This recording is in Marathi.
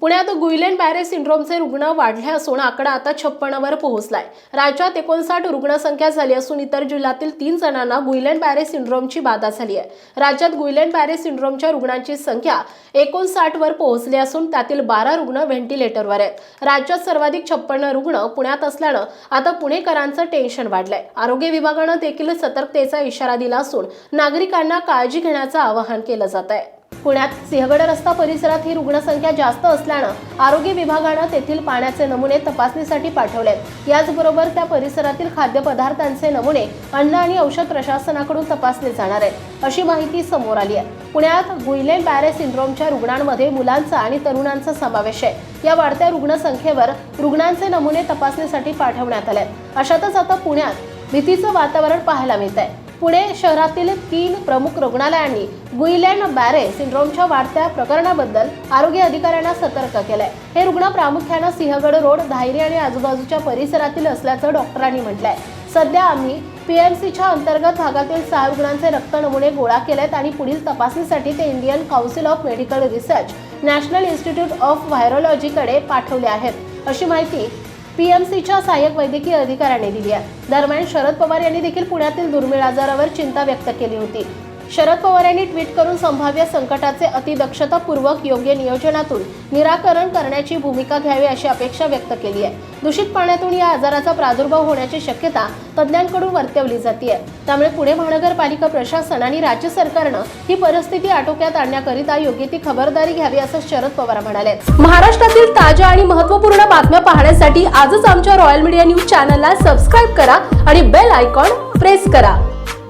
पुण्यात गुईलेन बॅरे सिंड्रोमचे रुग्ण वाढले असून आकडा आता छप्पनवर पोहोचलाय. राज्यात एकोणसाठ रुग्णसंख्या झाली असून इतर जिल्ह्यातील तीन जणांना गुईलेन बॅरे सिंड्रोमची बाधा झाली आहे. राज्यात गुईलेन बॅरे सिंड्रोमच्या रुग्णांची संख्या एकोणसाठ वर पोहोचली असून त्यातील बारा रुग्ण व्हेंटिलेटरवर आहेत. राज्यात सर्वाधिक छप्पन्न रुग्ण पुण्यात असल्यानं आता पुणेकरांचं टेन्शन वाढलंय. आरोग्य विभागानं देखील सतर्कतेचा इशारा दिला असून नागरिकांना काळजी घेण्याचं आवाहन केलं जात आहे पुण्यात सिंहगड रस्ता परिसरात ही रुग्णसंख्या जास्त असल्यानं आरोग्य विभागानं तेथील पाण्याचे नमुने तपासणीसाठी पाठवलेत. याचबरोबर त्या परिसरातील खाद्यपदार्थांचे नमुने अन्न आणि औषध प्रशासनाकडून तपासले जाणार आहेत. अशी माहिती समोर आली आहे. पुण्यात गुईलेन बॅरे सिंड्रोमच्या रुग्णांमध्ये मुलांचा आणि तरुणांचा समावेश आहे. या वाढत्या रुग्णसंख्येवर रुग्णांचे नमुने तपासणीसाठी पाठवण्यात आले अशातच आता पुण्यात भीतीचं वातावरण पाहायला मिळत आहे पुणे शहरातील तीन प्रमुख रुग्णालयांनी गुईलँड बॅरे सिंड्रोमच्या वाढत्या प्रकरणाबद्दल आरोग्य अधिकाऱ्यांना सतर्क केलंय. हे रुग्ण प्रामुख्यानं सिंहगड रोड धायरी आणि आजूबाजूच्या परिसरातील असल्याचं डॉक्टरांनी म्हटलंय. सध्या आम्ही पीएमसीच्या अंतर्गत भागातील सहा रुग्णांचे रक्त नमुने गोळा केलेत आणि पुढील तपासणीसाठी ते Indian council of medical research national institute of व्हायरोलॉजीकडे पाठवले आहेत. अशी माहिती पीएमसीच्या सहाय्यक वैद्यकीय अधिकाऱ्याने दिली आहे. दरम्यान शरद पवार यांनी देखील पुण्यातील दुर्मिळ आजारावर चिंता व्यक्त केली होती. शरद पवार यांनी ट्विट करून संभाव्य संकटाचे अतिदक्षतापूर्वक योग्य नियोजनातून निराकरण करण्याची भूमिका घ्यावी अशी अपेक्षा व्यक्त केली आहे. दूषित पाण्यातून या आजाराचा प्रादुर्भाव होण्याची शक्यता तज्ज्ञांकडून वर्तवली जाते त्यामुळे पुणे महानगरपालिका प्रशासन आणि राज्य सरकारनं ही परिस्थिती आटोक्यात आणण्याकरिता योग्य ती खबरदारी घ्यावी असं शरद पवार म्हणाले. महाराष्ट्रातील ताज्या आणि महत्त्वपूर्ण बातम्या पाहण्यासाठी आजच आमच्या रॉयल मीडिया न्यूज चॅनलला सबस्क्राईब करा आणि बेल आयकॉन प्रेस करा.